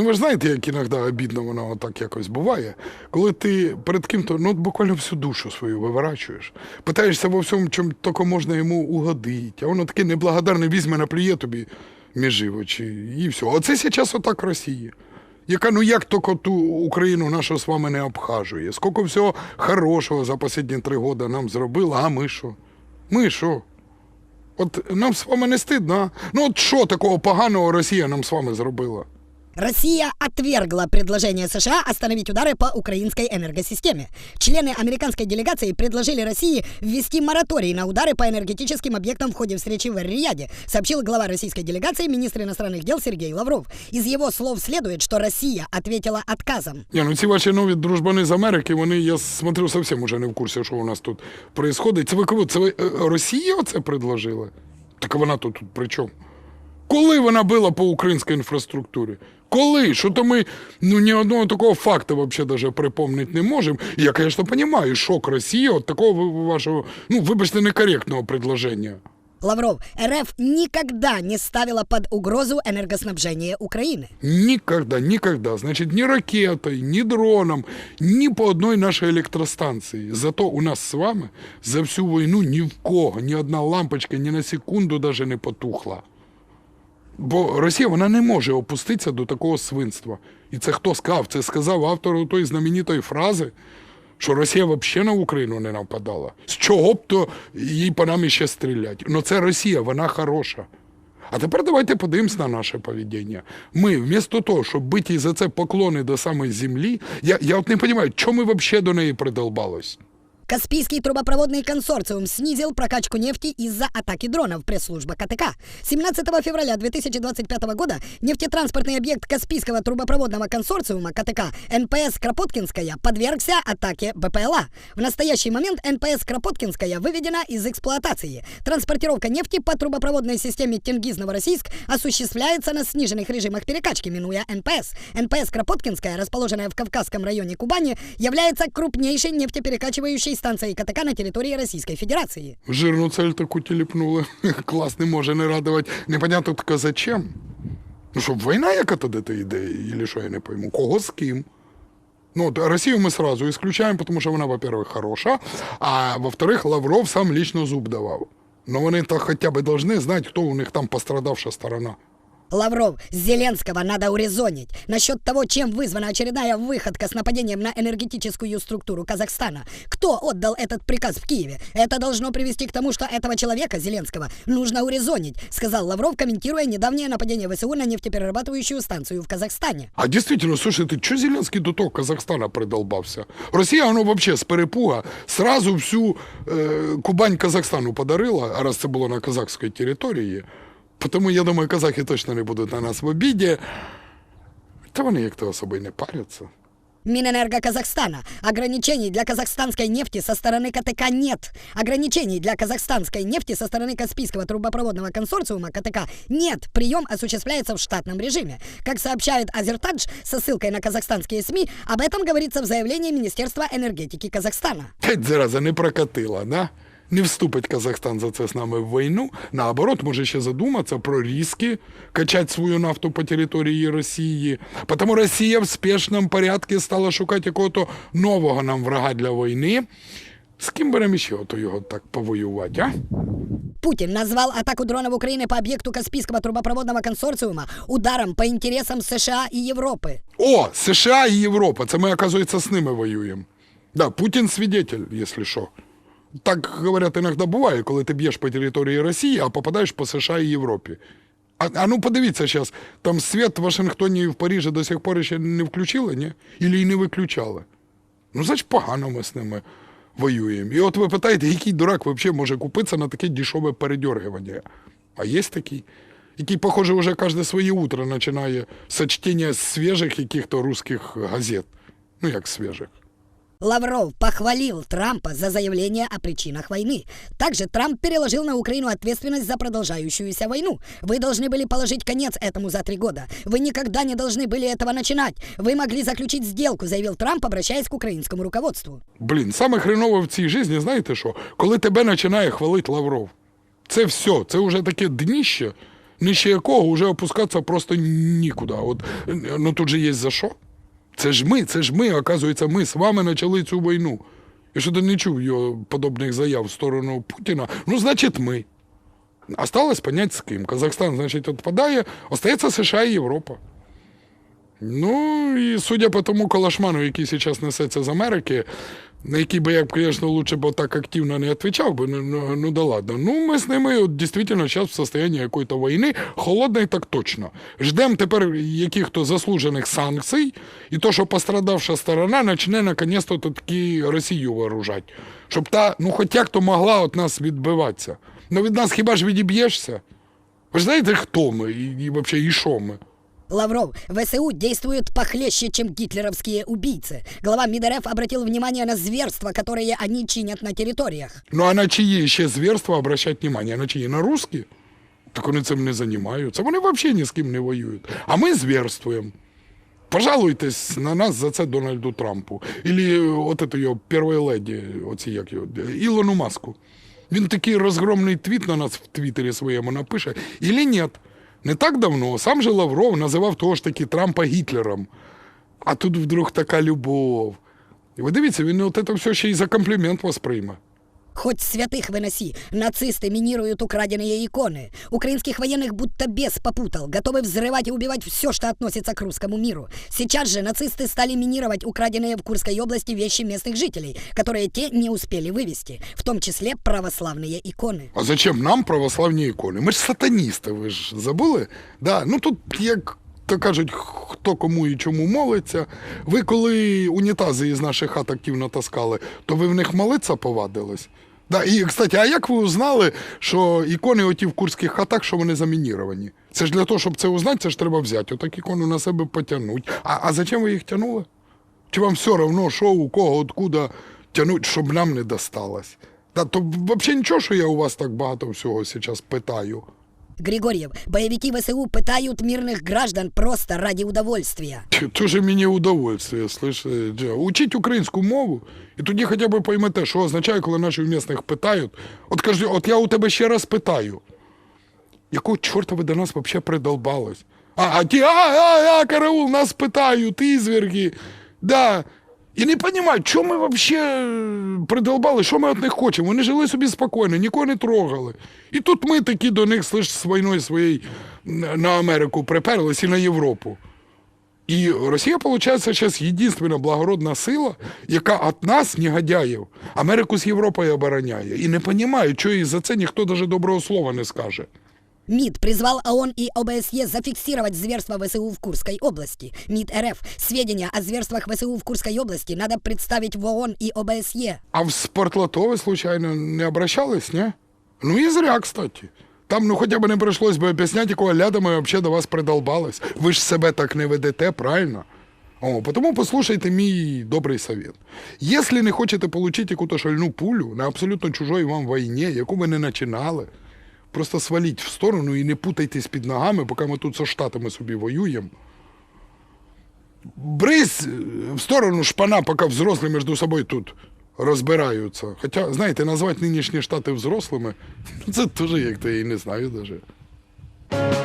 Ну, ви ж знаєте, як іноді обідно воно так якось буває. Коли ти перед ким-то ну, буквально всю душу свою виворачуєш, питаєшся во всьому, чому тільки можна йому угодити, а воно таке неблагодарне візьме, наплює тобі між очі, і все. Оце зараз отак Росія. Яка ну як тільки ту Україну нашу з вами не обхажує. Скільки всього хорошого за останні три роки нам зробила, а ми що? Ми що? От нам з вами не стидно, а? Ну от що такого поганого Росія нам з вами зробила? Россия отвергла предложение США остановить удары по украинской энергосистеме. Члены американской делегации предложили России ввести мораторий на удары по энергетическим объектам в ходе встречи в Эр-Рияде, сообщил глава российской делегации министр иностранных дел Сергей Лавров. Из его слов следует, что Россия ответила отказом. Ні, ну ці ваші нові дружбани з Америки, вони, я смотрю, зовсім уже не в курсі, що у нас тут відбувається. Це ви кого? Це ви е, Росія оце предложила? Так вона тут, тут при чому? Коли вона била по українській інфраструктурі? Коли? Що то ми ну, ні одного такого факту взагалі даже припомнити не можемо. І я, звісно, розумію, шок Росії от такого ви- вашого, ну, вибачте, некоректного предложення. Лавров, РФ никогда не ставила под угрозу энергоснабжение Украины. Никогда, никогда. Значит, ни ракетой, ни дроном, ни по одной нашей электростанции. Зато у нас с вами за всю війну ні в кого, ні одна лампочка ні на секунду даже не потухла. Бо Росія вона не може опуститися до такого свинства. І це хто сказав? Це сказав автор тої знаменитої фрази, що Росія взагалі на Україну не нападала. З чого б то їй по нам іще стрілять? Ну це Росія, вона хороша. А тепер давайте подивимось на наше поведіння. Ми, вместо того, щоб бити за це поклони до самої землі, я, я от не розумію, чому ми взагалі до неї придолбались? Каспийский трубопроводный консорциум снизил прокачку нефти из-за атаки дронов, пресс-служба КТК. 17 февраля 2025 года нефтетранспортный объект Каспийского трубопроводного консорциума КТК НПС Кропоткинская подвергся атаке БПЛА. В настоящий момент НПС Кропоткинская выведена из эксплуатации. Транспортировка нефти по трубопроводной системе Тенгиз-Новороссийск осуществляется на сниженных режимах перекачки, минуя НПС. НПС Кропоткинская, расположенная в Кавказском районе Кубани, является крупнейшей нефтеперекачивающей станцией КТК на территории Российской Федерации. Жирну цель таку тіліпнули. Клас не може не радувати. Непонятно таке зачем. Ну, щоб війна яка тоді то йде, і що я не пойму. Кого з ким? Ну, от Росію ми сразу исключаем, тому що вона, во-первых, хороша, а во-вторых, Лавров сам лично зуб давав. Ну вони то хоча б должны знати, хто у них там пострадавша сторона. Лавров, Зеленского надо урезонить. Насчет того, чем вызвана очередная выходка с нападением на энергетическую структуру Казахстана. Кто отдал этот приказ в Киеве? Это должно привести к тому, что этого человека, Зеленского, нужно урезонить, сказал Лавров, комментируя недавнее нападение ВСУ на нефтеперерабатывающую станцию в Казахстане. А дійсно, слушайте, що Зеленський до того Казахстана придолбався? Росія, воно взагалі з перепуга сразу всю е, Кубань Казахстану подарила, а раз це було на казахській території. Тому я думаю, казахи точно не будуть на нас в обіді. Та вони як то особо й не паряться. Минэнерго Казахстана. Ограничений для казахстанской нефти со стороны КТК нет. Ограничений для казахстанской нефти со стороны Каспийского трубопроводного консорциума КТК нет. Прием осуществляется в штатном режиме. Как сообщает Азертадж со ссылкой на казахстанские СМИ, об этом говорится в заявлении Министерства энергетики Казахстана. Геть зараза не прокатила, да? Не вступить Казахстан за це з нами в війну. Наоборот, може ще задуматися про риски качати свою нафту по території Росії. Тому Росія в спешному порядку стала шукати якого-то нового нам врага для війни. З ким беремо ще ото його так повоювати, а? Путин назвал атаку дронов Украины по объекту Каспийского трубопроводного консорциума ударом по интересам США и Европы. О, США і Європа. Це ми, оказується, з ними воюємо. Да, Путін свидетель, якщо що. Так говорять, іноді буває, коли ти б'єш по території Росії, а попадаєш по США і Європі. А, а ну подивіться зараз, там світ в Вашингтоні і в Парижі до сих пор ще не включили, ні? Ілі й не виключали. Ну, значить, погано ми з ними воюємо. І от ви питаєте, який дурак взагалі може купитися на таке дешеве передергування? А є такий, який, похоже, вже кожне своє утро починає з чтення свіжих яких-то русських газет. Ну, як свіжих. Лавров похвалил Трампа за заявление о причинах войны. Также Трамп переложил на Украину ответственность за продолжающуюся войну. Вы должны были положить конец этому за три года. Вы никогда не должны были этого начинать. Вы могли заключить сделку, заявил Трамп, обращаясь к украинскому руководству. Блін, саме хренове в цій житті, знаєте що? Коли тебе починає хвалити Лавров. Це все, це вже таке дніще. нижче якого вже опускатися просто нікуди. От, ну тут же є за що. Це ж ми, це ж ми, оказується, ми з вами почали цю війну. І що ти не чув його подобних заяв в сторону Путіна, ну, значить, ми. Осталось понять з ким. Казахстан, значить, відпадає, остається США і Європа. Ну, і судя по тому калашману, який зараз несеться з Америки, на який би я, звісно, лучше б так активно не відповідав би, ну, ну, ну да ладно. Ну, ми з ними от, дійсно зараз в состоянии якоїсь війни, холодної так точно. Ждемо тепер яких-то заслужених санкцій, і то, що пострадавша сторона почне наконець-то таки Росію вооружати. Щоб та, ну, хоч як-то могла від нас відбиватися. Ну, від нас хіба ж відіб'єшся? Ви ж знаєте, хто ми і, і, взагалі, і що ми? Лавров, ВСУ действуют похлеще, чем гитлеровские убийцы. Глава МИД РФ обратил внимание на зверства, которые они чинят на территориях. Ну а на чиї ще зверства обращать внимание? На чиї? На русські? Так вони цим не займаються. Вони взагалі ні з ким не воюють. А ми зверствуємо. Пожалуйтесь на нас за це Дональду Трампу. Ілі от это його первої леді, оці як його, Ілону Маску. Він такий розгромний твіт на нас в Твіттері своєму напише. Ілі ні. Не так давно сам же Лавров називав того ж таки Трампа Гітлером. А тут вдруг така любов. І ви дивіться, він от це все ще й за комплімент восприйме. Хоть святых выноси, нацисты минируют украденные иконы. Украинских военных будто бес попутал, готовы взрывать и убивать все, что относится к русскому миру. Сейчас же нацисты стали минировать украденные в Курской области вещи местных жителей, которые те не успели вывести, в том числе православные иконы. А зачем нам православні ікони? Ми ж сатаністи, ви ж забули? Да, ну тут як то кажуть, хто кому і чому молиться. Ви коли унітази із наших хат активно таскали, то ви в них молитися повадились? Да, і, кстати, а як ви узнали, що ікони оті в курських хатах, що вони замініровані? Це ж для того, щоб це узнати, це ж треба взяти. Отак ікону на себе потягнути. А, а зачем ви їх тягнули? Чи вам все одно, що у кого, откуда тягнуть, щоб нам не досталось? Та то взагалі нічого, що я у вас так багато всього зараз питаю. Григорьев, боевики ВСУ пытают мирных граждан просто ради удовольствия. Тоже мені удовольствие, слышь, е, Джо. Учіть українську мову, і тоді хоча б поймете, що означає, коли наші місних питають. От кажуть, от я у тебе ще раз питаю. Якого чорта ви до нас взагалі придолбались? А, а ті, а, а, а, караул, нас питають, ізверги. Да. І не розуміють, що ми взагалі придолбали, що ми від них хочемо. Вони жили собі спокійно, нікого не трогали. І тут ми такі до них, слиш, з війною своєю на Америку приперлись і на Європу. І Росія, виходить, зараз єдина благородна сила, яка від нас, негодяїв, Америку з Європою обороняє. І не розуміє, що і за це ніхто навіть доброго слова не скаже. МИД призвал ООН и ОБСЕ зафиксировать зверства ВСУ в Курской области. МИД РФ. Сведения о зверствах ВСУ в Курской области надо представить в ООН и ОБСЕ. А в спортлото ви, случайно, не обращались, ні? Ну і зря, кстати. Там ну хоча б не прийшлось би об'ясняти, якого ляда ми взагалі до вас придолбались. Ви ж себе так не ведете, правильно? О, тому послухайте мій добрий совет. Якщо не хочете отримати якусь шальну пулю на абсолютно чужої вам війні, яку ви не починали, просто сваліть в сторону і не путайтесь під ногами, поки ми тут зі Штатами собі воюємо. Брись е, в сторону шпана, поки взрослі між собою тут розбираються. Хоча, знаєте, назвати нинішні штати взрослими, це теж як-то я і не знаю навіть.